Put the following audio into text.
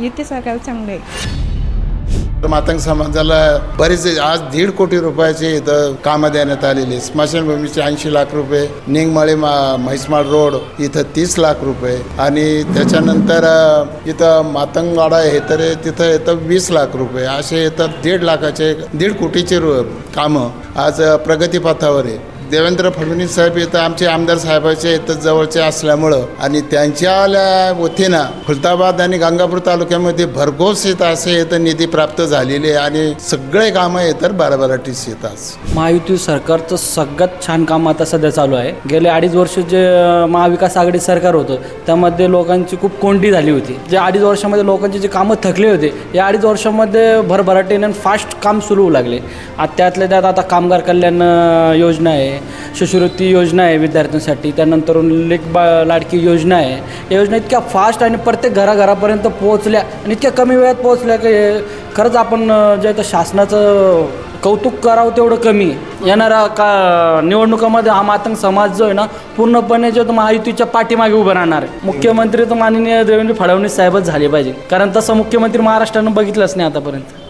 येते सरकार चांगलं आहे मातंग समाजाला बरेच आज दीड कोटी रुपयाचे इथं कामं देण्यात आलेली स्मशानभूमीचे ऐंशी लाख रुपये निंगमळे मा म्हैसमाळ रोड इथं तीस लाख रुपये आणि त्याच्यानंतर इथं मातंगवाडा हे तर तिथं येतं वीस लाख रुपये असे येतात दीड लाखाचे दीड कोटीचे कामं आज प्रगतीपथावर आहे. देवेंद्र फडणवीस साहेब इथं आमचे आमदार साहेबाचे इथं जवळचे असल्यामुळं आणि त्यांच्या वतीनं खुलताबाद आणि गंगापूर तालुक्यामध्ये भरघोस इथं असे इथं निधी प्राप्त झालेले आहे आणि सगळे कामं येतात बाराबाराटीस येतात महायुती सरकारचं सगळ्यात छान काम आता सध्या चालू आहे. गेले अडीच वर्ष जे महाविकास आघाडी सरकार होतं त्यामध्ये लोकांची खूप कोंडी झाली होती. जे अडीच वर्षामध्ये लोकांचे जे कामं थकले होते या अडीच वर्षामध्ये भरभराटीने फास्ट काम सुरू होऊ लागले. त्यातल्या त्यात आता कामगार कल्याण योजना आहे शिष्यवृत्ती योजना आहे विद्यार्थ्यांसाठी. त्यानंतर लेख बा लाडकी योजना आहे. या योजना इतक्या फास्ट आणि प्रत्येक घराघरापर्यंत पोहोचल्या आणि इतक्या कमी वेळात पोहोचल्या की खरंच आपण जे आता शासनाचं कौतुक करावं तेवढं कमी येणाऱ्या का निवडणुकामध्ये हा मातंग समाज जो आहे ना पूर्णपणे जो तो महायुतीच्या पाठीमागे उभं राहणार आहे. मुख्यमंत्री तर माननीय देवेंद्र फडणवीस साहेबच झाले पाहिजे. कारण तसं मुख्यमंत्री महाराष्ट्रानं बघितलंच नाही आतापर्यंत.